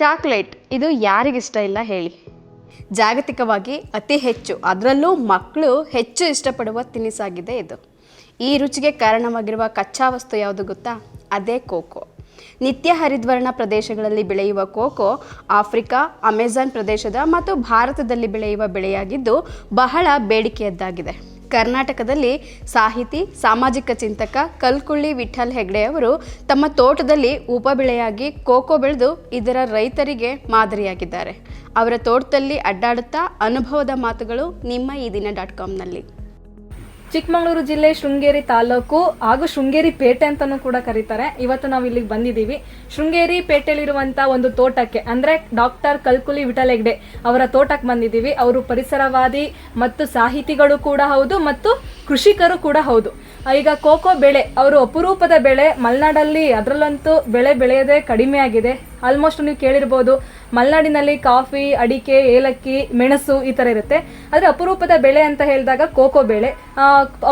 Chocolate, ಇದು ಯಾರಿಗಿಷ್ಟ ಇಲ್ಲ ಹೇಳಿ. ಜಾಗತಿಕವಾಗಿ ಅತಿ ಹೆಚ್ಚು, ಅದರಲ್ಲೂ ಮಕ್ಕಳು ಹೆಚ್ಚು ಇಷ್ಟಪಡುವ ತಿನಿಸಾಗಿದೆ ಇದು. ಈ ರುಚಿಗೆ ಕಾರಣವಾಗಿರುವ ಕಚ್ಚಾ ವಸ್ತು ಯಾವುದು ಗೊತ್ತಾ? ಅದೇ ಕೋಕೋ. ನಿತ್ಯ ಹರಿದ್ವರ್ಣ ಪ್ರದೇಶಗಳಲ್ಲಿ ಬೆಳೆಯುವ ಕೋಕೋ ಆಫ್ರಿಕಾ, ಅಮೆಜಾನ್ ಪ್ರದೇಶದ ಮತ್ತು ಭಾರತದಲ್ಲಿ ಬೆಳೆಯುವ ಬೆಳೆಯಾಗಿದ್ದು ಬಹಳ ಬೇಡಿಕೆಯದ್ದಾಗಿದೆ. ಕರ್ನಾಟಕದಲ್ಲಿ ಸಾಹಿತಿ, ಸಾಮಾಜಿಕ ಚಿಂತಕ ಕಲ್ಕುಳ್ಳಿ ವಿಠಲ್ ಹೆಗ್ಡೆ ಅವರು ತಮ್ಮ ತೋಟದಲ್ಲಿ ಉಪಬೆಳೆಯಾಗಿ ಕೋಕೋ ಬೆಳೆದು ಇದರ ರೈತರಿಗೆ ಮಾದರಿಯಾಗಿದ್ದಾರೆ. ಅವರ ತೋಟದಲ್ಲಿ ಅಡ್ಡಾಡುತ್ತಾ ಅನುಭವದ ಮಾತುಗಳು ನಿಮ್ಮ ಈ ದಿನ ಡಾಟ್ ಕಾಮ್ನಲ್ಲಿ. ಚಿಕ್ಕಮಗಳೂರು ಜಿಲ್ಲೆ ಶೃಂಗೇರಿ ತಾಲೂಕು ಹಾಗೂ ಶೃಂಗೇರಿ ಪೇಟೆ ಅಂತಲೂ ಕೂಡ ಕರೀತಾರೆ. ಇವತ್ತು ನಾವು ಇಲ್ಲಿಗೆ ಬಂದಿದ್ದೀವಿ. ಶೃಂಗೇರಿ ಪೇಟೆಯಲ್ಲಿರುವಂಥ ಒಂದು ತೋಟಕ್ಕೆ, ಅಂದ್ರೆ ಡಾಕ್ಟರ್ ಕಲ್ಕುಲಿ ವಿಠಲ್ ಹೆಗ್ಡೆ ಅವರ ತೋಟಕ್ಕೆ ಬಂದಿದ್ದೀವಿ. ಅವರು ಪರಿಸರವಾದಿ ಮತ್ತು ಸಾಹಿತಿಗಳು ಕೂಡ ಹೌದು ಮತ್ತು ಕೃಷಿಕರು ಕೂಡ ಹೌದು. ಈಗ ಕೋಕೋ ಬೆಳೆ, ಅವರು ಅಪರೂಪದ ಬೆಳೆ ಮಲೆನಾಡಲ್ಲಿ ಅದರಲ್ಲಂತೂ ಬೆಳೆ ಬೆಳೆಯೋದೇ ಕಡಿಮೆ ಆಗಿದೆ. ಆಲ್ಮೋಸ್ಟ್ ನೀವು ಕೇಳಿರ್ಬೋದು, ಮಲೆನಾಡಿನಲ್ಲಿ ಕಾಫಿ, ಅಡಿಕೆ, ಏಲಕ್ಕಿ, ಮೆಣಸು ಈ ಥರ ಇರುತ್ತೆ. ಆದರೆ ಅಪರೂಪದ ಬೆಳೆ ಅಂತ ಹೇಳಿದಾಗ ಕೋಕೋ ಬೆಳೆ.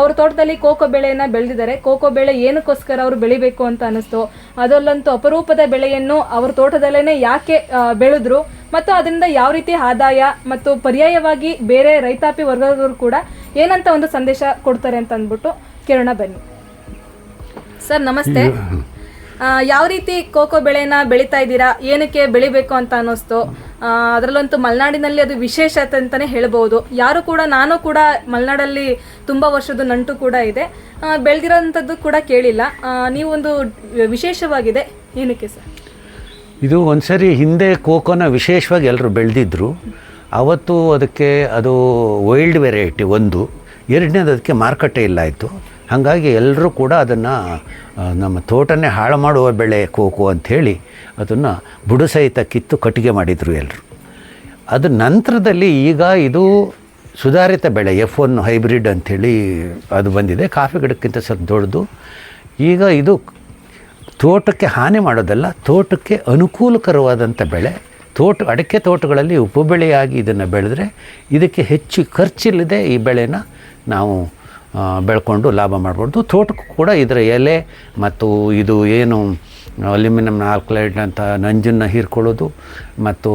ಅವ್ರ ತೋಟದಲ್ಲಿ ಕೋಕೋ ಬೆಳೆಯನ್ನ ಬೆಳೆದಿದ್ದಾರೆ. ಕೋಕೋ ಬೆಳೆ ಏನಕ್ಕೋಸ್ಕರ ಅವರು ಬೆಳಿಬೇಕು ಅಂತ ಅನಿಸ್ತು ಅದರಲ್ಲಂತೂ ಅಪರೂಪದ ಬೆಳೆಯನ್ನು ಅವ್ರ ತೋಟದಲ್ಲೇ ಯಾಕೆ ಬೆಳೆದ್ರು, ಮತ್ತು ಅದರಿಂದ ಯಾವ ರೀತಿ ಆದಾಯ ಮತ್ತು ಪರ್ಯಾಯವಾಗಿ ಬೇರೆ ರೈತಾಪಿ ವರ್ಗದವರು ಕೂಡ ಏನಂತ ಒಂದು ಸಂದೇಶ ಕೊಡ್ತಾರೆ ಅಂತ ಅಂದ್ಬಿಟ್ಟು ಕೇಳೋಣ ಬನ್ನಿ. ಸರ್, ನಮಸ್ತೆ. ಯಾವ ರೀತಿ ಕೋಕೋ ಬೆಳೆನ ಬೆಳೀತಾ ಇದ್ದೀರಾ? ಏನಕ್ಕೆ ಬೆಳಿಬೇಕು ಅಂತ ಅನ್ನಿಸ್ತು. ಅದರಲ್ಲಂತೂ ಮಲೆನಾಡಿನಲ್ಲಿ ಅದು ವಿಶೇಷತೆ ಅಂತಾನೆ ಹೇಳ್ಬೋದು. ಯಾರು ಕೂಡ, ನಾನು ಕೂಡ ಮಲೆನಾಡಲ್ಲಿ ತುಂಬಾ ವರ್ಷದ ನಂಟು ಕೂಡ ಇದೆ. ಬೆಳೆದಿರೋಂಥದ್ದು ಕೂಡ ಕೇಳಿಲ್ಲ. ನೀವೊಂದು ವಿಶೇಷವಾಗಿದೆ. ಏನಕ್ಕೆ ಸರ್? ಇದು ಒಂದ್ಸರಿ ಹಿಂದೆ ಕೋಕೋನ ವಿಶೇಷವಾಗಿ ಎಲ್ಲರೂ ಬೆಳೆದಿದ್ರು. ಅವತ್ತು ಅದಕ್ಕೆ ಅದು ವೈಲ್ಡ್ ವೆರೈಟಿ ಒಂದು. ಎರಡನೇದು ಅದಕ್ಕೆ ಮಾರುಕಟ್ಟೆ ಇಲ್ಲ ಆಯಿತು. ಹಾಗಾಗಿ ಎಲ್ಲರೂ ಕೂಡ ಅದನ್ನು ನಮ್ಮ ತೋಟನೇ ಹಾಳು ಮಾಡುವ ಬೆಳೆ ಕೋಕೋ ಅಂಥೇಳಿ ಅದನ್ನು ಬುಡ ಸಹಿತ ಕಿತ್ತು ಕಟ್ಟಿಗೆ ಮಾಡಿದರು ಎಲ್ಲರೂ ಅದು ನಂತರದಲ್ಲಿ ಈಗ ಇದು ಸುಧಾರಿತ ಬೆಳೆ ಎಫ್ ಒನ್ ಹೈಬ್ರಿಡ್ ಅಂಥೇಳಿ ಅದು ಬಂದಿದೆ. ಕಾಫಿ ಗಿಡಕ್ಕಿಂತ ಸ್ವಲ್ಪ ದೊಡ್ಡದು. ಈಗ ಇದು ತೋಟಕ್ಕೆ ಹಾನಿ ಮಾಡೋದಲ್ಲ, ತೋಟಕ್ಕೆ ಅನುಕೂಲಕರವಾದಂಥ ಬೆಳೆ. ತೋಟ, ಅಡಿಕೆ ತೋಟಗಳಲ್ಲಿ ಉಪಬೆಳೆಯಾಗಿ ಇದನ್ನು ಬೆಳೆದ್ರೆ ಇದಕ್ಕೆ ಹೆಚ್ಚು ಖರ್ಚಿಲ್ಲದೆ ಈ ಬೆಳೆನ ನಾವು ಬೆಳ್ಕೊಂಡು ಲಾಭ ಮಾಡ್ಬೋದು. ತೋಟಕ್ಕೂ ಕೂಡ ಇದರ ಎಲೆ ಮತ್ತು ಇದು ಏನು, ಅಲ್ಯೂಮಿನಿಯಂ ಆಲ್ಕ್ಲೈಡ್ ಅಂತ ನಂಜನ್ನು ಹೀರ್ಕೊಳ್ಳೋದು ಮತ್ತು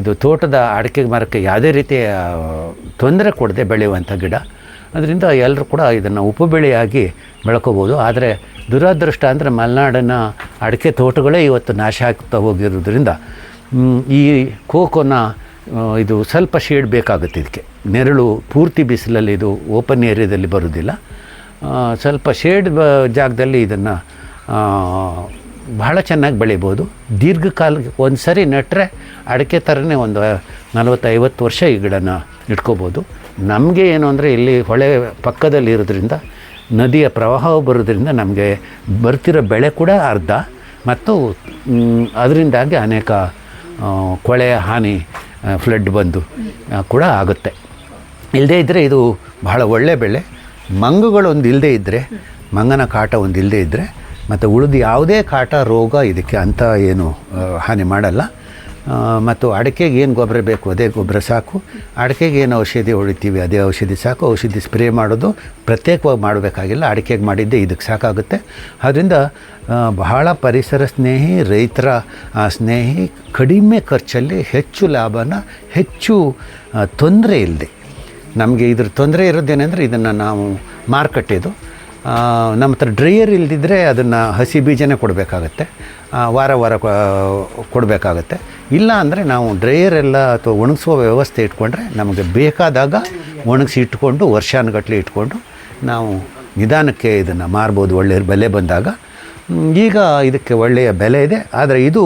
ಇದು ತೋಟದ ಅಡಿಕೆ ಮರಕ್ಕೆ ಯಾವುದೇ ರೀತಿಯ ತೊಂದರೆ ಕೊಡದೆ ಬೆಳೆಯುವಂಥ ಗಿಡ. ಅದರಿಂದ ಎಲ್ಲರೂ ಕೂಡ ಇದನ್ನು ಉಪಬೆಳೆಯಾಗಿ ಬೆಳ್ಕೋಬೋದು. ಆದರೆ ದುರಾದೃಷ್ಟ ಅಂದರೆ ಮಲೆನಾಡಿನ ಅಡಿಕೆ ತೋಟಗಳೇ ಇವತ್ತು ನಾಶ ಆಗ್ತಾ ಹೋಗಿರೋದ್ರಿಂದ ಈ ಕೋಕೋನ ಇದು ಸ್ವಲ್ಪ ಶೇಡ್ ಬೇಕಾಗುತ್ತೆ ಇದಕ್ಕೆ. ನೆರಳು ಪೂರ್ತಿ ಬಿಸಿಲಲ್ಲಿ ಇದು ಓಪನ್ ಏರಿಯಾದಲ್ಲಿ ಬರೋದಿಲ್ಲ. ಸ್ವಲ್ಪ ಶೇಡ್ ಜಾಗದಲ್ಲಿ ಇದನ್ನು ಬಹಳ ಚೆನ್ನಾಗಿ ಬೆಳಿಬೋದು. ದೀರ್ಘಕಾಲಕ್ಕೆ ಒಂದು ಸರಿ ನೆಟ್ಟರೆ ಅಡಿಕೆ ಥರನೇ ಒಂದು ನಲವತ್ತೈವತ್ತು ವರ್ಷ ಈ ಗಿಡನ ಇಟ್ಕೋಬೋದು. ನಮಗೆ ಏನು ಅಂದರೆ ಇಲ್ಲಿ ಹೊಳೆ ಪಕ್ಕದಲ್ಲಿ ಇರೋದ್ರಿಂದ, ನದಿಯ ಪ್ರವಾಹ ಬರೋದ್ರಿಂದ ನಮಗೆ ಬರ್ತಿರೋ ಬೆಳೆ ಕೂಡ ಅರ್ಧ. ಮತ್ತು ಅದರಿಂದಾಗಿ ಅನೇಕ ಕೊಳೆಯ ಹಾನಿ ಫ್ಲಡ್ ಬಂದು ಕೂಡ ಆಗುತ್ತೆ. ಇಲ್ಲದೇ ಇದ್ದರೆ ಇದು ಬಹಳ ಒಳ್ಳೆ ಬೆಳೆ. ಮಂಗುಗಳೊಂದು ಇಲ್ಲದೇ ಇದ್ದರೆ ಮಂಗನ ಕಾಟ ಒಂದು ಇಲ್ಲದೇ ಇದ್ದರೆ ಮತ್ತು ಉಳಿದು ಯಾವುದೇ ಕಾಟ ರೋಗ ಇದಕ್ಕೆ ಅಂಥ ಏನು ಹಾನಿ ಮಾಡಲ್ಲ. ಮತ್ತು ಅಡಿಕೆಗೆ ಏನು ಗೊಬ್ಬರ ಬೇಕು ಅದೇ ಗೊಬ್ಬರ ಸಾಕು. ಅಡಿಕೆಗೆ ಏನು ಔಷಧಿ ಹೊಡಿತೀವಿ ಅದೇ ಔಷಧಿ ಸಾಕು. ಔಷಧಿ ಸ್ಪ್ರೇ ಮಾಡೋದು ಪ್ರತ್ಯೇಕವಾಗಿ ಮಾಡಬೇಕಾಗಿಲ್ಲ. ಅಡಿಕೆಗೆ ಮಾಡಿದ್ದೆ ಇದಕ್ಕೆ ಸಾಕಾಗುತ್ತೆ. ಅದರಿಂದ ಬಹಳ ಪರಿಸರ ಸ್ನೇಹಿ, ರೈತರ ಸ್ನೇಹಿ ಕಡಿಮೆ ಖರ್ಚಲ್ಲಿ ಹೆಚ್ಚು ಲಾಭನ, ಹೆಚ್ಚು ತೊಂದರೆ ಇಲ್ಲದೆ ನಮಗೆ ಇದ್ರ ತೊಂದರೆ ಇರೋದೇನೆಂದರೆ ಇದನ್ನು ನಾವು ಮಾರುಕಟ್ಟೆದು. ನಮ್ಮ ಹತ್ರ ಡ್ರೈಯರ್ ಇಲ್ದಿದ್ದರೆ ಅದನ್ನು ಹಸಿ ಬೀಜನೇ ಕೊಡಬೇಕಾಗತ್ತೆ. ವಾರ ವಾರ ಕೊಡಬೇಕಾಗತ್ತೆ. ಇಲ್ಲ ಅಂದರೆ ನಾವು ಡ್ರೈಯರ್ ಎಲ್ಲ ಅಥವಾ ಒಣಗಿಸುವ ವ್ಯವಸ್ಥೆ ಇಟ್ಕೊಂಡ್ರೆ ನಮಗೆ ಬೇಕಾದಾಗ ಒಣಗಿಸಿ ಇಟ್ಕೊಂಡು ವರ್ಷಾನುಗಟ್ಟಲೆ ಇಟ್ಕೊಂಡು ನಾವು ನಿಧಾನಕ್ಕೆ ಇದನ್ನು ಮಾರ್ಬೋದು ಒಳ್ಳೆಯ ಬೆಲೆ ಬಂದಾಗ. ಈಗ ಇದಕ್ಕೆ ಒಳ್ಳೆಯ ಬೆಲೆ ಇದೆ. ಆದರೆ ಇದು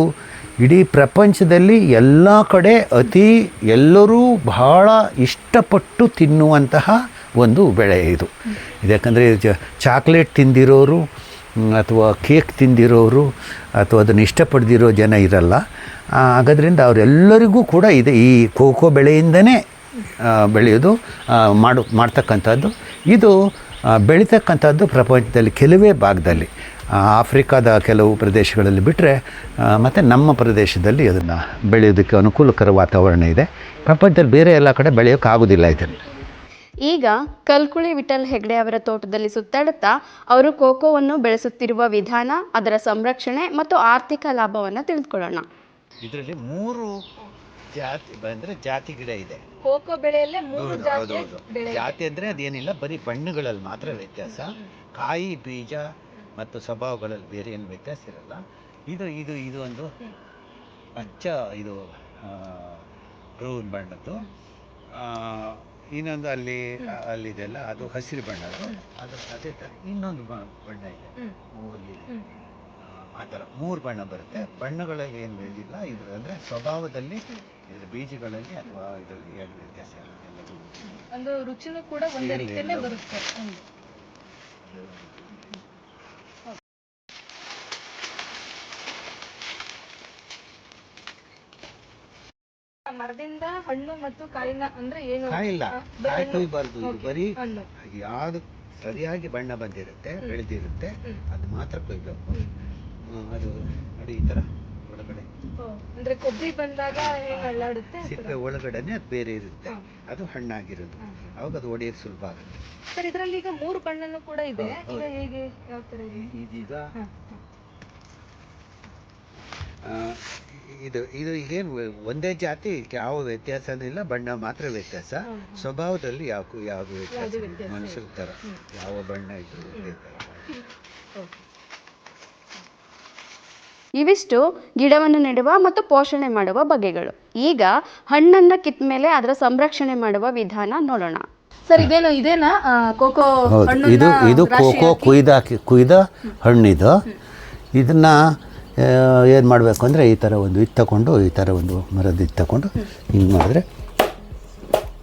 ಇಡೀ ಪ್ರಪಂಚದಲ್ಲಿ ಎಲ್ಲ ಕಡೆ ಅತಿ ಎಲ್ಲರೂ ಬಹಳ ಇಷ್ಟಪಟ್ಟು ತಿನ್ನುವಂತಹ ಒಂದು ಬೆಳೆ ಇದು. ಯಾಕಂದರೆ ಚಾಕ್ಲೇಟ್ ತಿಂದಿರೋರು ಅಥವಾ ಕೇಕ್ ತಿಂದಿರೋರು, ಅಥವಾ ಅದನ್ನು ಇಷ್ಟಪಡ್ದಿರೋ ಜನ ಇರಲ್ಲ. ಹಾಗಾದ್ರಿಂದ ಅವರೆಲ್ಲರಿಗೂ ಕೂಡ ಇದೆ ಈ ಕೋಕೋ ಬೆಳೆಯಿಂದನೇ ಬೆಳೆಯೋದು ಮಾಡು, ಮಾಡ್ತಕ್ಕಂಥದ್ದು. ಇದು ಬೆಳೀತಕ್ಕಂಥದ್ದು ಪ್ರಪಂಚದಲ್ಲಿ ಕೆಲವೇ ಭಾಗದಲ್ಲಿ. ಆಫ್ರಿಕಾದ ಕೆಲವು ಪ್ರದೇಶಗಳಲ್ಲಿ ಬಿಟ್ಟರೆ ಮತ್ತು ನಮ್ಮ ಪ್ರದೇಶದಲ್ಲಿ ಅದನ್ನು ಬೆಳೆಯೋದಕ್ಕೆ ಅನುಕೂಲಕರ ವಾತಾವರಣ ಇದೆ. ಪ್ರಪಂಚದಲ್ಲಿ ಬೇರೆ ಎಲ್ಲ ಕಡೆ ಬೆಳೆಯೋಕ್ಕಾಗೋದಿಲ್ಲ ಇದನ್ನು. ಈಗ ಕಲ್ಕುಳಿ ವಿಠಲ್ ಹೆಗ್ಡೆ ಅವರ ತೋಟದಲ್ಲಿ ಸುತ್ತಾಡುತ್ತಾ ಅವರು ಕೋಕೋವನ್ನು ಬೆಳೆಸುತ್ತಿರುವ ವಿಧಾನ ಅದರ ಸಂರಕ್ಷಣೆ ಮತ್ತು ಆರ್ಥಿಕ ಲಾಭವನ್ನು ತಿಳಿದುಕೊಳ್ಳೋಣ. ಇದರಲ್ಲಿ ಮೂರು ಜಾತಿ ಅಂದರೆ ಜಾತಿ ಗಿಡ ಇದೆ. ಕೋಕೋ ಬೆಳೆಯಲ್ಲೇ ಮೂರು ಜಾತಿಯ. ಬೆಳೆ ಜಾತಿ ಅಂದರೆ ಅದೇನಿಲ್ಲ ಬರೀ ಬಣ್ಣಗಳಲ್ಲಿ ಮಾತ್ರ ವ್ಯತ್ಯಾಸ. ಕಾಯಿ ಬೀಜ ಮತ್ತು ಸ್ವಭಾವಗಳಲ್ಲಿ ಬೇರೆ ಏನು ವ್ಯತ್ಯಾಸ ಇರಲ್ಲ. ಇದು ಇದು ಇದು ಒಂದು ಅಚ್ಚ ಇದು ಬ್ರೌನ್ ಬಣ್ಣದ್ದು ಆ, ಇನ್ನೊಂದು ಅಲ್ಲಿ ಅಲ್ಲಿದೆಲ್ಲ ಅದು ಹಸಿರು ಬಣ್ಣ ಅದು. ಅದೇ ಥರ ಇನ್ನೊಂದು ಬಣ್ಣ ಇದೆ. ಹ್ಮ್. ಆ ಥರ ಮೂರು ಬಣ್ಣ ಬರುತ್ತೆ. ಬಣ್ಣಗಳಲ್ಲಿ ಏನು ಇದಿಲ್ಲ ಇದು ಅಂದರೆ ಸ್ವಭಾವದಲ್ಲಿ ಇದ್ರ ಬೀಜಗಳಲ್ಲಿ ಅಥವಾ ಇದರಲ್ಲಿ ಎರಡು ವ್ಯತ್ಯಾಸ ಇರುತ್ತೆ. ಎಲ್ಲದೂ ಒಂದು ರುಚಿನೂ ಕೂಡ ಒಂದೇ ರೀತಿಯಲ್ಲೇ. ಬರುತ್ತೆ. ಮರದಿಂದ ಹಣ್ಣು ಮತ್ತು ಕಾಯಿನ ಅಂದ್ರೆ ಏನು? ಕಾಯಿಲ್ಲ. ಕಾಯಿ ಕುಯ್ಬಾರ್ದು ಇದು. ಬರೀ ಹಣ್ಣು. ಯಾವುದು ಸರಿಯಾಗಿ ಬಣ್ಣ ಬಂದಿರುತ್ತೆ ಬೆಳೆದಿರುತ್ತೆ ಅದು ಮಾತ್ರ ಕೊಯ್ಬೇಕು. ಅದು ನೋಡಿ ಈ ತರ ಒಳಗಡೆ. ಅಂದ್ರೆ ಕೊಬ್ಬರಿ ಬಂದಾಗ ಥರ. ಸಿಪ್ಪೆ ಒಳಗಡೆನೆ ಅದು ಬೇರೆ ಇರುತ್ತೆ. ಅದು ಹಣ್ಣಾಗಿರೋದು. ಅವಾಗ ಅದು ಒಡೆಯೋದು ಸುಲಭ ಆಗುತ್ತೆ. ಸರ್ ಇದರಲ್ಲಿ ಈಗ ಮೂರು ಬಣ್ಣನೂ ಕೂಡ ಇದೆ. ಈಗ ಹೇಗೆ ಯಾವ ತರ ಇದೆ? ಇದೀಗ ಇದು ಇದು ಈಗೇನು ಒಂದೇ ಜಾತಿ ಯಾವ ವ್ಯತ್ಯಾಸ ಇಲ್ಲ ಬಣ್ಣ ಮಾತ್ರ ವ್ಯತ್ಯಾಸ. ಸ್ವಭಾವದಲ್ಲಿ ಯಾವ ಯಾವ ವ್ಯತ್ಯಾಸ ಮನುಷ್ಯರ ಥರ. ಯಾವ ಬಣ್ಣ ಇದ್ರು ಒಂದೇ ಥರ. ಇವಿಷ್ಟು ಗಿಡವನ್ನು ನೆಡುವ ಮತ್ತು ಪೋಷಣೆ ಮಾಡುವ ಬಗೆಗಳು. ಈಗ ಹಣ್ಣನ್ನು ಕಿತ್ತ ಮೇಲೆ ಅದರ ಸಂರಕ್ಷಣೆ ಮಾಡುವ ವಿಧಾನ ನೋಡೋಣ. ಸರ್ ಇದೇನು ಇದೇನಾ? ಕೋಕೋ ಇದು ಇದು ಕೋಕೋ ಕುಯ್ದ ಕುಯ್ದ ಹಣ್ಣಿದು. ಇದನ್ನು ಏನು ಮಾಡಬೇಕು ಅಂದರೆ ಈ ಥರ ಒಂದು ಇದು ತಗೊಂಡು ಈ ಥರ ಒಂದು ಮರದ ಇದು ತಗೊಂಡು ಹಿಂಗೆ ಮಾಡಿದ್ರೆ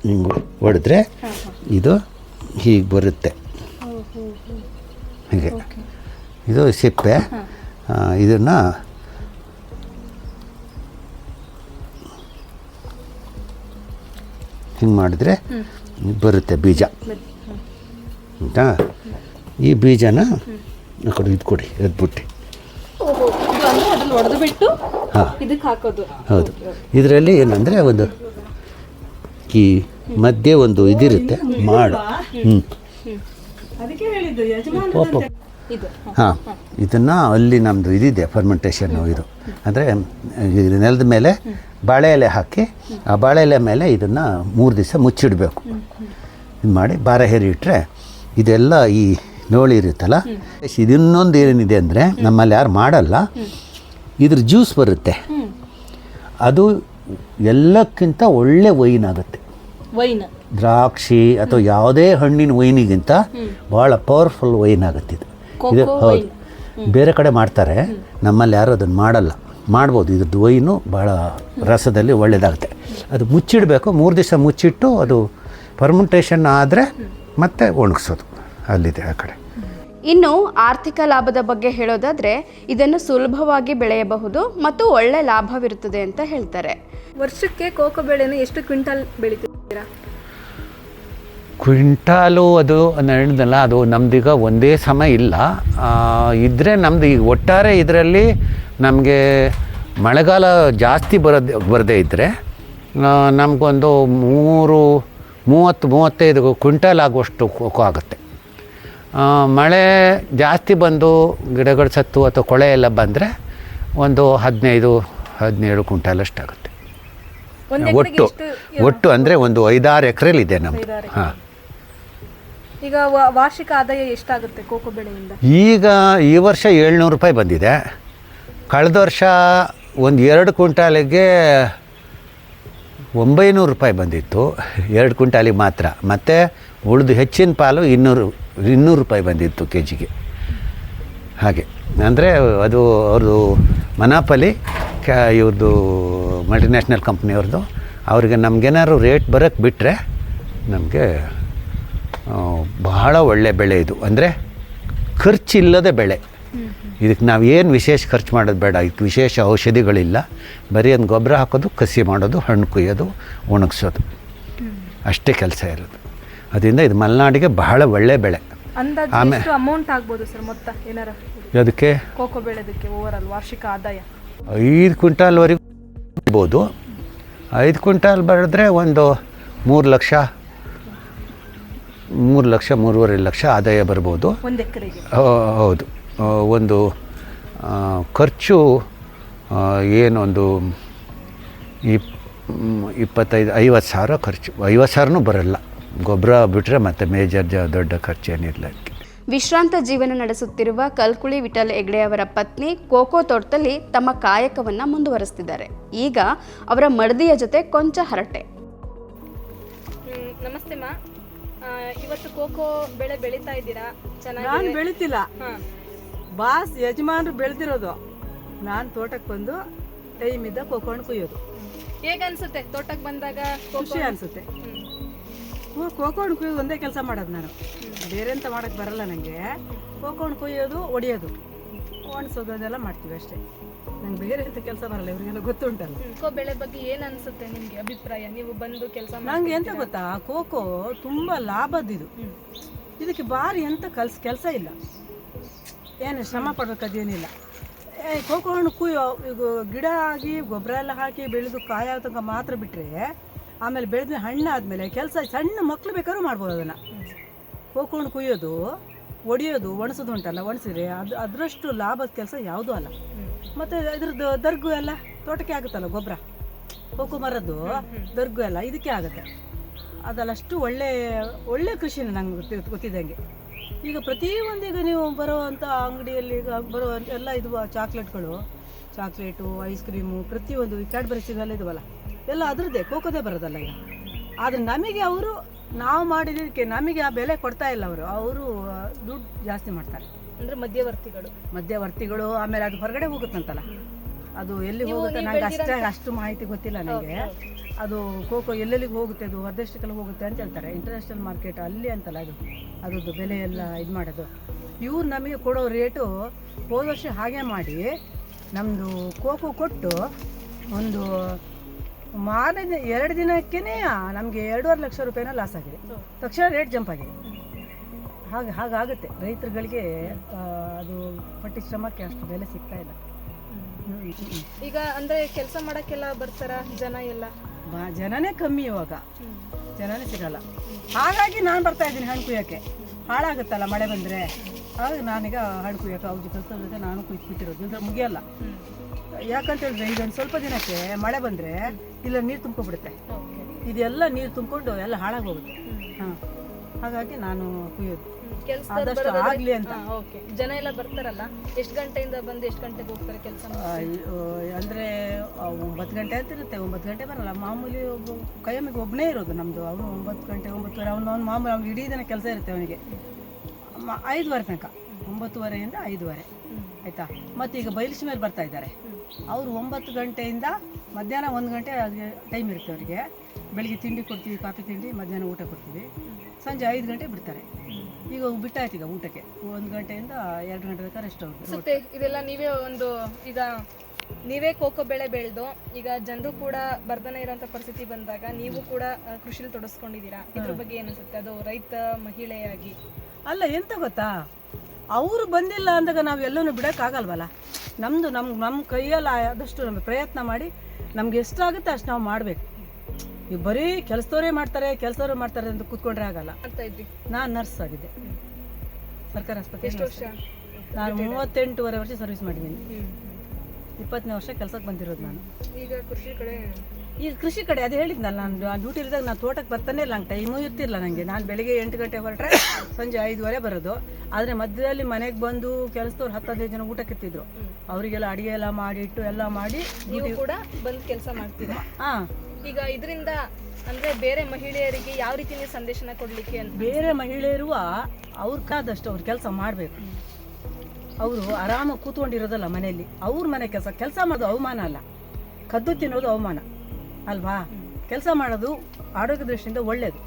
ಹಿಂಗೆ ಹೊಡೆದ್ರೆ ಇದು ಹೀಗೆ ಬರುತ್ತೆ. ಹೀಗೆ. ಇದು ಸಿಪ್ಪೆ. ಇದನ್ನು ಹಿಂಗೆ ಮಾಡಿದ್ರೆ ಬರುತ್ತೆ ಬೀಜ. ಆಯಿತಾ? ಈ ಬೀಜನ ಕೊಡಿ ಇದು ಕೊಡಿ ಎದ್ಬಿಟ್ಟು ಓಹೋ, ಇದು ಅಂದ್ರೆ ಅದ್ರಲ್ಲಿ ಹೊಡೆದು ಬಿಟ್ಟು ಹಾಂ. ಇದಕ್ಕೆ ಹಾಕೋದು. ಹೌದು. ಇದರಲ್ಲಿ ಏನಂದರೆ ಒಂದು ಈ ಮಧ್ಯೆ ಒಂದು ಇದಿರುತ್ತೆ ಮಾಡು. ಹ್ಞೂ ಇದು. ಹ. ಇದನ್ನು ಅಲ್ಲಿ ನಮ್ಮದು ಇದಿದೆ ಫರ್ಮೆಂಟೇಷನ್ನು ಇದು. ಅಂದರೆ ನೆಲದ ಮೇಲೆ ಬಾಳೆ ಎಲೆ ಹಾಕಿ ಆ ಬಾಳೆ ಎಲೆ ಮೇಲೆ ಇದನ್ನು ಮೂರು ದಿವಸ ಮುಚ್ಚಿಡಬೇಕು. ಇದು ಮಾಡಿ ಬಾರ ಹೇರಿ ಇಟ್ಟರೆ ಇದೆಲ್ಲ ಈ ನೋಳಿ ಇರುತ್ತಲ್ಲ ಇನ್ನೊಂದು ಏನಿದೆ ಅಂದರೆ ನಮ್ಮಲ್ಲಿ ಯಾರು ಮಾಡಲ್ಲ ಇದ್ರ ಜ್ಯೂಸ್ ಬರುತ್ತೆ. ಅದು ಎಲ್ಲಕ್ಕಿಂತ ಒಳ್ಳೆ ವೈನ್ ಆಗುತ್ತೆ. ವೈನ್. ದ್ರಾಕ್ಷಿ ಅಥವಾ ಯಾವುದೇ ಹಣ್ಣಿನ ವೈನಿಗಿಂತ ಭಾಳ ಪವರ್ಫುಲ್ ವೈನ್ ಆಗುತ್ತೆ ಇದು. ಇದು ಹೌದು. ಬೇರೆ ಕಡೆ ಮಾಡ್ತಾರೆ. ನಮ್ಮಲ್ಲಿ ಯಾರು ಅದನ್ನು ಮಾಡಲ್ಲ. ಮಾಡ್ಬೋದು. ಇದ್ರದ್ದು ವೈನು ಭಾಳ ರಸದಲ್ಲಿ ಒಳ್ಳೆಯದಾಗುತ್ತೆ ಅದು ಮುಚ್ಚಿಡಬೇಕು. ಮೂರು ದಿವಸ ಮುಚ್ಚಿಟ್ಟು ಅದು ಫರ್ಮೆಂಟೇಷನ್ ಆದರೆ ಮತ್ತೆ ಒಣಗಿಸೋದು ಅಲ್ಲಿದೆ ಆ ಕಡೆ. ಇನ್ನು ಆರ್ಥಿಕ ಲಾಭದ ಬಗ್ಗೆ ಹೇಳೋದಾದರೆ ಇದನ್ನು ಸುಲಭವಾಗಿ ಬೆಳೆಯಬಹುದು ಮತ್ತು ಒಳ್ಳೆ ಲಾಭವಿರುತ್ತದೆ ಅಂತ ಹೇಳ್ತಾರೆ. ವರ್ಷಕ್ಕೆ ಕೋಕೋ ಬೆಳೆನ ಎಷ್ಟು ಕ್ವಿಂಟಲ್ ಬೆಳಿತೀರಾ? ಕ್ವಿಂಟಾಲು ಅದು ನಡೆದಲ್ಲ ಅದು ನಮ್ದೀಗ ಒಂದೇ ಸಮ ಇಲ್ಲ. ಇದ್ದರೆ ನಮ್ದು ಈಗ ಒಟ್ಟಾರೆ ಇದರಲ್ಲಿ ನಮಗೆ ಮಳೆಗಾಲ ಜಾಸ್ತಿ ಬರೋದು ಬರದೇ ಇದ್ದರೆ ನಮಗೊಂದು ಮೂರು ಮೂವತ್ತು ಮೂವತ್ತೈದು ಕ್ವಿಂಟಾಲ್ ಆಗುವಷ್ಟು ಕೋಕೋ ಆಗುತ್ತೆ. ಮಳೆ ಜಾಸ್ತಿ ಬಂದು ಗಿಡಗಳು ಸತ್ತು ಅಥವಾ ಕೊಳೆ ಎಲ್ಲ ಬಂದರೆ ಒಂದು ಹದಿನೈದು ಹದಿನೇಳು ಕ್ವಿಂಟಾಲ್ ಅಷ್ಟಾಗುತ್ತೆ ಒಟ್ಟು ಎಷ್ಟು ಒಟ್ಟು ಅಂದರೆ ಒಂದು ಐದಾರು ಎಕರೆಲಿದೆ ನಮ್ಮದು ಹಾಂ. ಈಗ ವಾರ್ಷಿಕ ಆದಾಯ ಎಷ್ಟಾಗುತ್ತೆ ಕೋಕೋ ಬೆಳೆಯಿಂದ? ಈಗ ಈ ವರ್ಷ ಏಳ್ನೂರು ರೂಪಾಯಿ ಬಂದಿದೆ. ಕಳೆದ ವರ್ಷ ಒಂದು ಎರಡು ಕ್ವಿಂಟಾಲಿಗೆ ಒಂಬೈನೂರು ರೂಪಾಯಿ ಬಂದಿತ್ತು. ಎರಡು ಕ್ವಿಂಟಾಲಿಗೆ ಮಾತ್ರ. ಮತ್ತು ಉಳಿದು ಹೆಚ್ಚಿನ ಪಾಲು ಇನ್ನೂರು ಇನ್ನೂರು ರೂಪಾಯಿ ಬಂದಿತ್ತು ಕೆ ಜಿಗೆ ಹಾಗೆ, ಅಂದರೆ ಅದು ಅವ್ರದ್ದು ಮನಾಪಲಿ ಕ್ಯಾ ಇವ್ರದ್ದು ಮಲ್ಟಿನ್ಯಾಷನಲ್ ಕಂಪ್ನಿಯವ್ರದ್ದು ಅವ್ರಿಗೆ ನಮಗೇನಾದ್ರು ರೇಟ್ ಬರೋಕ್ಕೆ ಬಿಟ್ಟರೆ ನಮಗೆ ಬಹಳ ಒಳ್ಳೆ ಬೆಳೆ ಇದು. ಅಂದರೆ ಖರ್ಚಿಲ್ಲದ ಬೆಳೆ. ಇದಕ್ಕೆ ನಾವು ಏನು ವಿಶೇಷ ಖರ್ಚು ಮಾಡೋದು ಬೇಡ. ಇದಕ್ಕೆ ವಿಶೇಷ ಔಷಧಿಗಳಿಲ್ಲ. ಬರೀ ಒಂದು ಗೊಬ್ಬರ ಹಾಕೋದು, ಕಸಿ ಮಾಡೋದು, ಹಣ್ಣು ಕುಯ್ಯೋದು, ಒಣಗಿಸೋದು. ಅಷ್ಟೇ ಕೆಲಸ ಇರೋದು. ಅದರಿಂದ ಇದು ಮಲೆನಾಡಿಗೆ ಬಹಳ ಒಳ್ಳೆ ಬೆಳೆ. ಎಷ್ಟು ಅಮೌಂಟ್ ಆಗ್ಬೋದು ಸರ್ ಮೊತ್ತ ಏನಾರ? ಅದಕ್ಕೆ ಕೋಕೋ ಬೆಳೆದಕ್ಕೆ ವಾರ್ಷಿಕ ಆದಾಯ. ಐದು ಕ್ವಿಂಟಾಲ್ವರೆಗೂ ಬರ್ಬೋದು ಐದು ಕ್ವಿಂಟಾಲ್ ಬರೆದ್ರೆ ಒಂದು ಮೂರು ಲಕ್ಷ ಮೂರು ಲಕ್ಷ ಮೂರುವರೆ ಲಕ್ಷ ಆದಾಯ ಬರ್ಬೋದು. ಒಂದ್ ಎಕರೆಗೆ. ಹೌದು. ಒಂದು ಖರ್ಚು ಏನೊಂದು ಇಪ್ ಇಪ್ಪತ್ತೈದು ಐವತ್ತು ಸಾವಿರ ಖರ್ಚು. ಐವತ್ತು ಸಾವಿರನೂ ಬರಲ್ಲ. ಗೊಬ್ಬರ ಬಿಟ್ಟರೆ ಮತ್ತೆ ಮೇಜರ್ ಜ ದೊಡ್ಡ ಖರ್ಚೇನಿಲ್ಲ ಅದಕ್ಕೆ. ವಿಶ್ರಾಂತ ಜೀವನ ನಡೆಸುತ್ತಿರುವ ಕಲ್ಕುಳಿ ವಿಠಲ್ ಹೆಗ್ಡೆ ಅವರ ಪತ್ನಿ ಕೋಕೋ ತೋಟದಲ್ಲಿ ತಮ್ಮ ಕಾಯಕವನ್ನು ಮುಂದುವರೆಸ್ತಿದ್ದಾರೆ. ಈಗ ಅವರ ಮಡದಿಯ ಜೊತೆ ಕೊಂಚ ಹರಟೆ. ನಮಸ್ತೆ ಮಾ. ಇವತ್ತು ಕೋಕೋ ಬೆಳೆ ಬೆಳೀತಾ ಇದ್ದೀರಾ? ನಾನು ಚೆನ್ನಾಗಿ ಬೆಳಿತಿಲ್ಲ. ಹಾ. ಬಾಸ್ ಯಜಮಾನ್ರು ಬೆಳೆದಿರೋದು. ನಾನು ತೋಟಕ್ಕೆ ಬಂದು ಟೈಮ್ ಇದ್ದ ಕೊಕೊಂಡು ಕುಯ್ಯೋದು. ಹೇಗ ಅನ್ಸುತ್ತೆ? ತೋಟಕ್ಕೆ ಬಂದಾಗ ಖುಷಿ ಅನ್ಸುತ್ತೆ. ಕೋಕೊಂಡು ಕುಯ್ಯೋದು ಒಂದೇ ಕೆಲಸ ಮಾಡೋದು ನಾನು. ಬೇರೆ ಅಂತ ಮಾಡಕ್ ಬರಲ್ಲ ನನಗೆ ಕೋಕೋಣ ಕುಯ್ಯೋದು ಒಡೆಯೋದು. ಒಣಸೋದು ಅದೆಲ್ಲ ಮಾಡ್ತೀವಿ ಅಷ್ಟೇ. ನಂಗೆ ಬೇರೆ ಅಂತ ಕೆಲಸ ಬರಲ್ಲ ಇವರಿಗೆಲ್ಲ ಗೊತ್ತುಂಟಲ್ಲ. ಕೋಕೋ ಬೆಳೆ ಬಗ್ಗೆ ಏನು ಅನ್ಸುತ್ತೆ ನಿಮಗೆ ಅಭಿಪ್ರಾಯ? ನೀವು ಬಂದು ಕೆಲಸ ನಂಗೆ ಎಂತ ಗೊತ್ತಾ ಕೋಕೋ ತುಂಬ ಲಾಭದ್ದಿದು ಇದಕ್ಕೆ ಭಾರಿ ಎಂತ ಕಲ್ಸ್ ಕೆಲಸ ಇಲ್ಲ. ಏನು ಶ್ರಮ ಪಡ್ಬೇಕದೇನಿಲ್ಲ ಏ, ಕೋಕೋ ಹಣ್ಣು ಕುಯ್ಯೋ ಈಗ ಗಿಡ ಆಗಿ ಗೊಬ್ಬರ ಎಲ್ಲ ಹಾಕಿ ಬೆಳೆದು ಕಾಯೋ ತನಕ ಮಾತ್ರ ಬಿಟ್ಟರೆ ಆಮೇಲೆ ಬೆಳೆದ ಹಣ್ಣು ಆದಮೇಲೆ ಕೆಲಸ ಸಣ್ಣ ಮಕ್ಕಳು ಬೇಕಾದ್ರೂ ಮಾಡ್ಬೋದು ಅದನ್ನು. ಕೋಕೊಂಡು ಕುಯ್ಯೋದು, ಒಡೆಯೋದು, ಒಣಸೋದು ಉಂಟಲ್ಲ, ಒಣಸಿದ್ರೆ ಅದು, ಅದರಷ್ಟು ಲಾಭದ ಕೆಲಸ ಯಾವುದೂ ಅಲ್ಲ. ಮತ್ತು ಇದ್ರದ್ದು ದರ್ಗು ಎಲ್ಲ ತೋಟಕ್ಕೆ ಆಗುತ್ತಲ್ಲ ಗೊಬ್ಬರ? ಕೋಕೋ ಮರದ್ದು ದರ್ಗು ಎಲ್ಲ ಇದಕ್ಕೆ ಆಗುತ್ತೆ. ಅದಲ್ಲ ಅಷ್ಟು ಒಳ್ಳೆ ಒಳ್ಳೆ ಕೃಷಿ ನಂಗೆ ಗೊತ್ತಿ, ಗೊತ್ತಿದ್ದಂಗೆ. ಈಗ ಪ್ರತಿಯೊಂದೀಗ ನೀವು ಬರುವಂಥ ಅಂಗಡಿಯಲ್ಲಿ ಈಗ ಬರುವಂಥ ಎಲ್ಲ ಇದು ಚಾಕ್ಲೇಟ್ಗಳು ಚಾಕ್ಲೇಟು ಐಸ್ ಕ್ರೀಮು ಪ್ರತಿಯೊಂದು ಕ್ಯಾಡ್ಬರಿ ಸಿಗಲ್ಲ ಇದುವಲ್ಲ. ಎಲ್ಲ ಅದರದ್ದೇ ಕೋಕೋದೇ ಬರೋದಲ್ಲ ಈಗ. ಆದರೆ ನಮಗೆ ಅವರು ನಾವು ಮಾಡಿದ್ದಕ್ಕೆ ನಮಗೆ ಆ ಬೆಲೆ ಕೊಡ್ತಾ ಇಲ್ಲ ಅವರು. ಅವರು ದುಡ್ಡು ಜಾಸ್ತಿ ಮಾಡ್ತಾರೆ. ಅಂದ್ರೆ ಮಧ್ಯವರ್ತಿಗಳು. ಮಧ್ಯವರ್ತಿಗಳು ಆಮೇಲೆ ಅದು ಹೊರಗಡೆ ಹೋಗುತ್ತಂತಲ್ಲ. ಅದು ಎಲ್ಲಿ ಹೋಗುತ್ತೆ ನನಗೆ ಅಷ್ಟೇ ಅಷ್ಟು ಮಾಹಿತಿ ಗೊತ್ತಿಲ್ಲ ನನಗೆ ಅದು ಕೋಕೋ ಎಲ್ಲೆಲ್ಲಿಗೆ ಹೋಗುತ್ತೆ ಅದು ಹೊರದೇಶಕ್ಕೆಲ್ಲ ಹೋಗುತ್ತೆ ಅಂತ ಹೇಳ್ತಾರೆ. ಇಂಟರ್ನ್ಯಾಷನಲ್ ಮಾರ್ಕೆಟ್ ಅಲ್ಲಿ ಅಂತಲ್ಲ ಅದು. ಅದ್ರದ್ದು ಬೆಲೆ ಎಲ್ಲ ಇದು ಮಾಡೋದು. ಇವ್ರು ನಮಗೆ ಕೊಡೋ ರೇಟು ಹೋದ ವರ್ಷ ಹಾಗೆ ಮಾಡಿ ನಮ್ಮದು ಕೋಕೋ ಕೊಟ್ಟು ಒಂದು ಮಾರನೇ ದಿನ ಎರಡು ದಿನಕ್ಕೇ ನಮಗೆ ಎರಡೂವರೆ ಲಕ್ಷ ರೂಪಾಯಿನ ಲಾಸ್ ಆಗಿದೆ. ತಕ್ಷಣ ರೇಟ್ ಜಂಪ್ ಆಗಿದೆ. ಹಾಗೆ ಹಾಗಾಗುತ್ತೆ. ರೈತರುಗಳಿಗೆ ಅದು ಪಟ್ಟಿ ಶ್ರಮಕ್ಕೆ ಅಷ್ಟು ಬೆಲೆ ಸಿಗ್ತಾ ಇಲ್ಲ. ಈಗ ಅಂದ್ರೆ ಕೆಲಸ ಮಾಡಕ್ಕೆಲ್ಲ ಬರ್ತಾರ ಜನ ಎಲ್ಲ? ಬಾ ಜನನೇ ಕಮ್ಮಿ ಇವಾಗ. ಜನನೇ ಸಿಗಲ್ಲ. ಹಾಗಾಗಿ ನಾನು ಬರ್ತಾ ಇದ್ದೀನಿ ಹಣ್ಣು ಕುಯ್ಯೋಕ್ಕೆ. ಹಾಳಾಗುತ್ತಲ್ಲ ಮಳೆ ಬಂದರೆ? ಆಗ ನಾನೀಗ ಹಣ್ಣು ಕುಯ್ಯೋಕೆ ಅವ್ರಿಗೆ ಕೆಲಸ ಜೊತೆ ನಾನು ಕುಯ್ದು ಬಿಟ್ಟಿರೋದು. ಮುಗಿಯಲ್ಲ. ಯಾಕಂತ ಹೇಳಿದ್ರೆ ಇದೊಂದು ಸ್ವಲ್ಪ ದಿನಕ್ಕೆ ಮಳೆ ಬಂದರೆ ಇಲ್ಲ ನೀರು ತುಂಬ್ಕೊಬಿಡುತ್ತೆ. ಇದೆಲ್ಲ ನೀರು ತುಂಬಿಕೊಂಡು ಎಲ್ಲ ಹಾಳಾಗೋಗುತ್ತೆ. ಹಾಂ. ಹಾಗಾಗಿ ನಾನು ಕುಯ್ಯೋದು. ಕೆಲಸ ಆದಷ್ಟು ಆಗಲಿ ಅಂತ. ಓಕೆ. ಜನ ಎಲ್ಲ ಬರ್ತಾರಲ್ಲ? ಎಷ್ಟು ಗಂಟೆಯಿಂದ ಬಂದು ಎಷ್ಟು ಗಂಟೆಗೆ ಹೋಗ್ತಾರೆ ಕೆಲಸ ಅಂದರೆ ಒಂಬತ್ತು ಗಂಟೆ ಅಂತ ಇರುತ್ತೆ. ಒಂಬತ್ತು ಗಂಟೆ ಬರಲ್ಲ. ಮಾಮೂಲಿ ಒಬ್ಬ ಕೈಯಮ್ಮಿಗೆ ಒಬ್ಬನೇ ಇರೋದು ನಮ್ಮದು ಅವನು ಒಂಬತ್ತು ಗಂಟೆ ಒಂಬತ್ತುವರೆ ಅವನು ಅವ್ನು ಮಾಮೂಲಿ ಅವ್ನು ಇಡೀ ದಿನ ಕೆಲಸ ಇರುತ್ತೆ ಅವನಿಗೆ. ಐದುವರೆ ತನಕ. ಒಂಬತ್ತುವರೆಯಿಂದ ಐದುವರೆ. ಆಯಿತಾ? ಮತ್ತು ಈಗ ಬಯಲು ಮೇಲೆ ಬರ್ತಾ ಇದ್ದಾರೆ. ಅವರು ಒಂಬತ್ತು ಗಂಟೆಯಿಂದ ಮಧ್ಯಾಹ್ನ ಒಂದು ಗಂಟೆ ಅದಕ್ಕೆ ಟೈಮ್ ಇರುತ್ತೆ ಅವರಿಗೆ. ಬೆಳಿಗ್ಗೆ ತಿಂಡಿ ಕೊಡ್ತೀವಿ ಕಾಫಿ ತಿಂಡಿ ಮಧ್ಯಾಹ್ನ ಊಟ ಕೊಡ್ತೀವಿ. ಸಂಜೆ ಐದು ಗಂಟೆ ಬಿಡ್ತಾರೆ. ಈಗ ಬಿಟ್ಟಾಯ್ತು ಈಗ ಊಟಕ್ಕೆ. ಒಂದು ಗಂಟೆಯಿಂದ ಎರಡು ಗಂಟೆ ತನಕ ರೆಸ್ಟ್ ಅನ್ಸುತ್ತೆ ಇದೆಲ್ಲ ನೀವೇ ಒಂದು ಈಗ ನೀವೇ ಕೋಕೋ ಬೆಳೆ ಬೆಳೆದು ಈಗ ಜನರು ಕೂಡ ಬರ್ದನೆ ಇರೋಂಥ ಪರಿಸ್ಥಿತಿ ಬಂದಾಗ ನೀವು ಕೂಡ ಕೃಷಿಯಲ್ಲಿ ಕೃಷಿಲಿ ತೊಡಸ್ಕೊಂಡಿದ್ದೀರಾ? ಇದ್ರ ಬಗ್ಗೆ ಏನಿಸುತ್ತೆ ಅದು ರೈತ ಮಹಿಳೆಯಾಗಿ. ಅಲ್ಲ ಎಂತ ಗೊತ್ತಾ? ಅವರು ಬಂದಿಲ್ಲ ಅಂದಾಗ ನಾವು ಎಲ್ಲನೂ ಬಿಡೋಕ್ಕಾಗಲ್ವಲ್ಲ ನಮ್ಮದು ನಮ್ಮ ನಮ್ಮ ಕೈಯಲ್ಲಿ ಆದಷ್ಟು ನಮಗೆ ಪ್ರಯತ್ನ ಮಾಡಿ ನಮ್ಗೆ ಎಷ್ಟಾಗುತ್ತೆ ಅಷ್ಟು ನಾವು ಮಾಡಬೇಕು. ಈಗ ಬರೀ ಕೆಲಸದವರೇ ಮಾಡ್ತಾರೆ ಕೆಲಸದವ್ರು ಮಾಡ್ತಾರೆ ಅಂತ ಕೂತ್ಕೊಂಡ್ರೆ ಆಗಲ್ಲ. ನಾನು ನರ್ಸ್ ಆಗಿದ್ದೆ. ಸರ್ಕಾರಿ ಆಸ್ಪತ್ರೆ ವರ್ಷ? ನಾನು ಮೂವತ್ತೆಂಟೂವರೆ ವರ್ಷ ಸರ್ವಿಸ್ ಮಾಡಿದ್ದೀನಿ. ಇಪ್ಪತ್ತನೇ ವರ್ಷ ಕೆಲಸಕ್ಕೆ ಬಂದಿರೋದು ನಾನು. ಈಗ ಕೃಷಿ ಕಡೆ ಈಗ ಕೃಷಿ ಕಡೆ ಅದು ಹೇಳಿದ್ನಲ್ಲ ನಾನು ಡ್ಯೂಟಿ ಇದ್ದಾಗ ನಾನು ತೋಟಕ್ಕೆ ಬರ್ತಾನೆ ಇಲ್ಲ ನಂಗೆ ಟೈಮೂ ಇರ್ತಿಲ್ಲ ನನಗೆ ನಾನು ಬೆಳಿಗ್ಗೆ ಎಂಟು ಗಂಟೆ ಹೊರಟ್ರೆ ಸಂಜೆ ಐದುವರೆ ಬರೋದು. ಆದರೆ ಮಧ್ಯದಲ್ಲಿ ಮನೆಗೆ ಬಂದು ಕೆಲಸದವ್ರು ಹತ್ತು ಹದಿನೈದು ಜನ ಊಟಕ್ಕೆ ಇರ್ತಿದ್ರು. ಅವರಿಗೆಲ್ಲ ಅಡಿಗೆ ಎಲ್ಲ ಮಾಡಿಟ್ಟು ಎಲ್ಲ ಮಾಡಿ ನೀವು ಕೂಡ ಬಂದು ಕೆಲಸ ಮಾಡ್ತೀರಾ? ಹಾಂ. ಈಗ ಇದರಿಂದ ಅಂದ್ರೆ ಬೇರೆ ಮಹಿಳೆಯರಿಗೆ ಯಾವ ರೀತಿ ನೀವು ಸಂದೇಶನ ಕೊಡಲಿಕ್ಕೆ ಅಂತ? ಬೇರೆ ಮಹಿಳೆಯರು ಅವ್ರ ಕಾದಷ್ಟು ಅವ್ರು ಕೆಲಸ ಮಾಡಬೇಕು. ಅವರು ಆರಾಮಾಗಿ ಕೂತ್ಕೊಂಡಿರೋದಲ್ಲ ಮನೆಯಲ್ಲಿ. ಅವ್ರ ಮನೆ ಕೆಲಸ ಕೆಲಸ ಮಾಡೋದು ಅವಮಾನ ಅಲ್ಲ. ಕದ್ದು ತಿನ್ನೋದು ಅವಮಾನ. ಅಲ್ವಾ? ಕೆಲಸ ಮಾಡೋದು ಆರೋಗ್ಯ ದೃಷ್ಟಿಯಿಂದ ಒಳ್ಳೆಯದು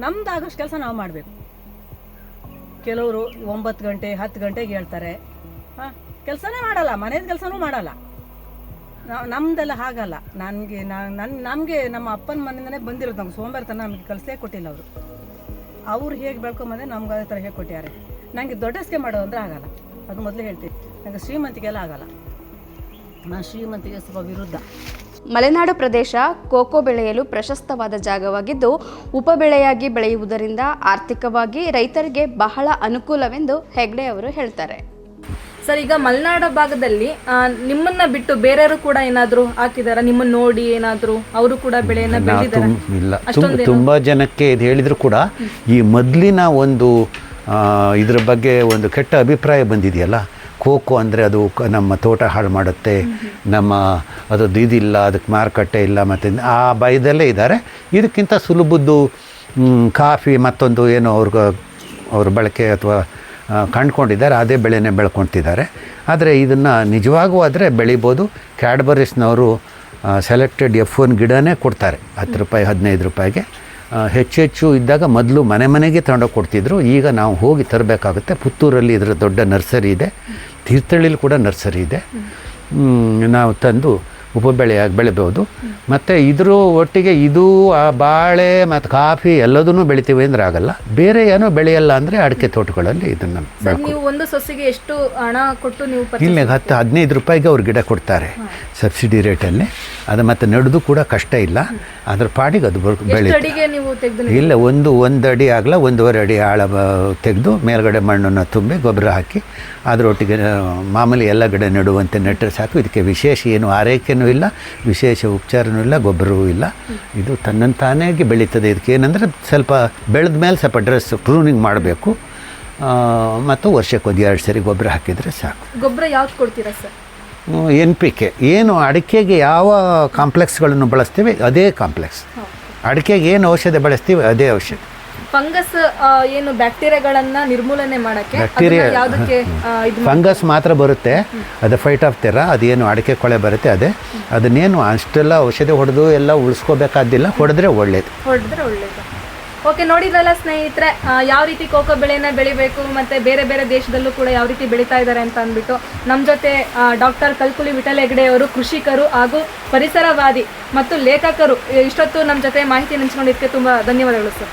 ನಮ್ದಾಗಷ್ಟು ಕೆಲಸ ನಾವು ಮಾಡಬೇಕು. ಕೆಲವರು ಒಂಬತ್ತು ಗಂಟೆ, ಹತ್ತು ಗಂಟೆಗೆ ಹೇಳ್ತಾರೆ, ಹಾಂ, ಕೆಲಸನೇ ಮಾಡಲ್ಲ, ಮನೇದ ಕೆಲಸನೂ ಮಾಡಲ್ಲ. ನಾವು ನಮ್ದೆಲ್ಲ ಹಾಗಲ್ಲ. ನನಗೆ ನಮಗೆ ನಮ್ಮ ಅಪ್ಪನ ಮನೆಯಿಂದನೇ ಬಂದಿರೋದು ನಮ್ಗೆ. ಸೋಮವಾರತನ ನಮಗೆ ಕಲಿಸೇ ಕೊಟ್ಟಿಲ್ಲ ಅವರು. ಅವ್ರು ಹೇಗೆ ಬೆಳ್ಕೊಂಬಂದ್ರೆ ನಮ್ಗೆ ಅದೇ ಥರ ಹೇಗೆ ಕೊಟ್ಟಿದ್ದಾರೆ. ನನಗೆ ದೊಡ್ಡಸ್ಕೆ ಮಾಡೋದು ಅಂದರೆ ಆಗಲ್ಲ. ಅದು ಮೊದಲೇ ಹೇಳ್ತೀನಿ. ನನಗೆ ಶ್ರೀಮಂತಿಗೆಲ್ಲ ಆಗಲ್ಲ. ನಾನು ಶ್ರೀಮಂತಿಗೆ ಸ್ವಲ್ಪ ವಿರುದ್ಧ. ಮಲೆನಾಡು ಪ್ರದೇಶ ಕೋಕೋ ಬೆಳೆಯಲು ಪ್ರಶಸ್ತವಾದ ಜಾಗವಾಗಿದ್ದು ಉಪಬೆಳೆಯಾಗಿ ಬೆಳೆಯುವುದರಿಂದ ಆರ್ಥಿಕವಾಗಿ ರೈತರಿಗೆ ಬಹಳ ಅನುಕೂಲವೆಂದು ಹೆಗ್ಡೆ ಅವರು ಹೇಳ್ತಾರೆ. ಸರ್ ಈಗ ಮಲೆನಾಡು ಭಾಗದಲ್ಲಿ ಆ, ನಿಮ್ಮನ್ನ ಬಿಟ್ಟು ಬೇರೆಯವರು ಕೂಡ ಏನಾದರೂ ಹಾಕಿದಾರ? ನಿಮ್ಮನ್ನ ನೋಡಿ ಏನಾದರೂ ಅವರು ಕೂಡ ಬೆಳೆಯನ್ನ ಬೆಳೆದಿದ್ದಾರೆ ತುಂಬಾ ಇಲ್ಲ. ತುಂಬ ತುಂಬ ಜನಕ್ಕೆ ಇದು ಹೇಳಿದ್ರು ಕೂಡ ಈ ಮೊದಲಿನ ಒಂದು ಇದ್ರ ಬಗ್ಗೆ ಒಂದು ಕೆಟ್ಟ ಅಭಿಪ್ರಾಯ ಬಂದಿದೆಯಲ್ಲ? ಖೋಖೋ ಅಂದರೆ ಅದು ನಮ್ಮ ತೋಟ ಹಾಳು ಮಾಡುತ್ತೆ, ನಮ್ಮ ಅದು ಇದಿಲ್ಲ, ಅದಕ್ಕೆ ಮಾರುಕಟ್ಟೆ ಇಲ್ಲ ಮತ್ತು ಆ ಭಯದಲ್ಲೇ ಇದ್ದಾರೆ. ಇದಕ್ಕಿಂತ ಸುಲಭದ್ದು ಕಾಫಿ ಮತ್ತೊಂದು ಏನೋ ಅವ್ರಿಗೆ, ಅವ್ರ ಬಳಕೆ ಅಥವಾ ಕಂಡುಕೊಂಡಿದ್ದಾರೆ, ಅದೇ ಬೆಳೆನೇ ಬೆಳ್ಕೊತಿದ್ದಾರೆ. ಆದರೆ ಇದನ್ನು ನಿಜವಾಗೂ ಆದರೆ ಬೆಳಿಬೋದು. ಕ್ಯಾಡ್ಬರೀಸ್ನವರು ಸೆಲೆಕ್ಟೆಡ್ ಎಫ್ ಒನ್ ಗಿಡನೇ ಕೊಡ್ತಾರೆ, ಹತ್ತು ರೂಪಾಯಿ, ಹದಿನೈದು ರೂಪಾಯಿಗೆ. ಹೆಚ್ಚು ಹೆಚ್ಚು ಇದ್ದಾಗ ಮೊದಲು ಮನೆ ಮನೆಗೆ ತಗೊಂಡೋಗಿ ಕೊಡ್ತಿದ್ರು. ಈಗ ನಾವು ಹೋಗಿ ತರಬೇಕಾಗುತ್ತೆ. ಪುತ್ತೂರಲ್ಲಿ ಇದರ ದೊಡ್ಡ ನರ್ಸರಿ ಇದೆ. ತೀರ್ಥಹಳ್ಳಿಲಿ ಕೂಡ ನರ್ಸರಿ ಇದೆ. ನಾವು ತಂದು ಉಪಬೆಳೆಯಾಗಿ ಬೆಳಿಬೋದು. ಮತ್ತು ಇದ್ರ ಒಟ್ಟಿಗೆ ಇದು ಆ ಬಾಳೆ ಮತ್ತು ಕಾಫಿ ಎಲ್ಲದನ್ನೂ ಬೆಳಿತೀವಿ ಅಂದರೆ ಆಗಲ್ಲ. ಬೇರೆ ಏನೋ ಬೆಳೆಯಲ್ಲ ಅಂದರೆ ಅಡಿಕೆ ತೋಟಗಳಲ್ಲಿ ಇದನ್ನು ನೀವು ಒಂದು ಸಸಿಗೆ ಎಷ್ಟು ಹಣ ಕೊಟ್ಟು ನೀವು ಇಲ್ಲಿ ಹತ್ತು ಹದಿನೈದು ರೂಪಾಯಿಗೆ ಅವ್ರು ಗಿಡ ಕೊಡ್ತಾರೆ ಸಬ್ಸಿಡಿ ರೇಟಲ್ಲಿ. ಅದು ಮತ್ತು ನಡೆದು ಕೂಡ ಕಷ್ಟ ಇಲ್ಲ. ಅದ್ರ ಪಾಡಿಗೆ ಅದು ಬೆಳೆ ಇಲ್ಲ ಒಂದು ಒಂದು ಅಡಿ ಆಗಲ್ಲ ಒಂದೂವರೆ ಅಡಿ ಆಳ ತೆಗೆದು ಮೇಲ್ಗಡೆ ಮಣ್ಣನ್ನು ತುಂಬಿ ಗೊಬ್ಬರ ಹಾಕಿ ಅದರೊಟ್ಟಿಗೆ ಮಾಮೂಲಿ ಎಲ್ಲ ಗಿಡ ನೆಡುವಂತೆ ನೆಟ್ಟರೆ ಸಾಕು. ಇದಕ್ಕೆ ವಿಶೇಷ ಏನು ಆರೈಕೆನೂ ಇಲ್ಲ ವಿಶೇಷ ಉಪಚಾರನೂ ಇಲ್ಲ ಗೊಬ್ಬರವೂ ಇಲ್ಲ. ಇದು ತನ್ನಂತಾನೇ ಬೆಳೀತದೆ. ಇದಕ್ಕೆ ಏನಂದರೆ ಸ್ವಲ್ಪ ಬೆಳೆದ ಮೇಲೆ ಸ್ವಲ್ಪ ಡ್ರೆಸ್ ಪ್ರೂನಿಂಗ್ ಮಾಡಬೇಕು. ಮತ್ತು ವರ್ಷಕ್ಕೆ ಒಂದು ಎರಡು ಸರಿ ಗೊಬ್ಬರ ಹಾಕಿದರೆ ಸಾಕು. ಗೊಬ್ಬರ ಯಾವ್ದು ಕೊಡ್ತೀರಾ ಸರ್? N P K. ಏನು ಅಡಿಕೆಗೆ ಯಾವ ಕಾಂಪ್ಲೆಕ್ಸ್ಗಳನ್ನು ಬಳಸ್ತೀವಿ? ಅದೇ ಕಾಂಪ್ಲೆಕ್ಸ್. ಅಡಿಕೆಗೆ ಏನು ಔಷಧ ಬಳಸ್ತೀವಿ? ಅದೇ ಔಷಧ. ಫಂಗಸ್ ಏನು ಬ್ಯಾಕ್ಟೀರಿಯಾಗಳನ್ನ ನಿರ್ಮೂಲನೆ ಮಾಡಕ್ಕೆ ಬ್ಯಾಕ್ಟೀರಿಯಾ ಯಾವ್ದಕ್ಕೆ ಫಂಗಸ್ ಮಾತ್ರ ಬರುತ್ತೆ. ಅದು ಫೈಟ್ ಆಫ್ ತೆರ ಅದೇನು ಅಡಿಕೆ ಕೊಳೆ ಬರುತ್ತೆ ಅದೇ. ಅದನ್ನೇನು ಅಷ್ಟೆಲ್ಲ ಔಷಧಿ ಹೊಡೆದು ಎಲ್ಲ ಉಳಿಸ್ಕೋಬೇಕಾದಿಲ್ಲ ಹೊಡೆದ್ರೆ ಒಳ್ಳೇದು. ಹೊಡೆದ್ರೆ ಒಳ್ಳೇದು. ಓಕೆ ನೋಡಿದ್ರಲ್ಲ ಸ್ನೇಹಿತರೆ ಯಾವ ರೀತಿ ಕೋಕೋ ಬೆಳೆನ ಬೆಳಿಬೇಕು ಮತ್ತೆ ಬೇರೆ ಬೇರೆ ದೇಶದಲ್ಲೂ ಕೂಡ ಯಾವ ರೀತಿ ಬೆಳೀತಾ ಇದ್ದಾರೆ ಅಂತ ಅಂದ್ಬಿಟ್ಟು ನಮ್ಮ ಜೊತೆ ಡಾಕ್ಟರ್ ಕಲ್ಕುಲಿ ವಿಠಲ್ ಹೆಗ್ಡೆ ಅವರು ಕೃಷಿಕರು ಹಾಗೂ ಪರಿಸರವಾದಿ ಮತ್ತು ಲೇಖಕರು ಇಷ್ಟೊತ್ತು ನಮ್ಮ ಜೊತೆ ಮಾಹಿತಿ ಹಂಚ್ಕೊಂಡಿದ್ದಕ್ಕೆ ತುಂಬ ಧನ್ಯವಾದಗಳು ಸರ್.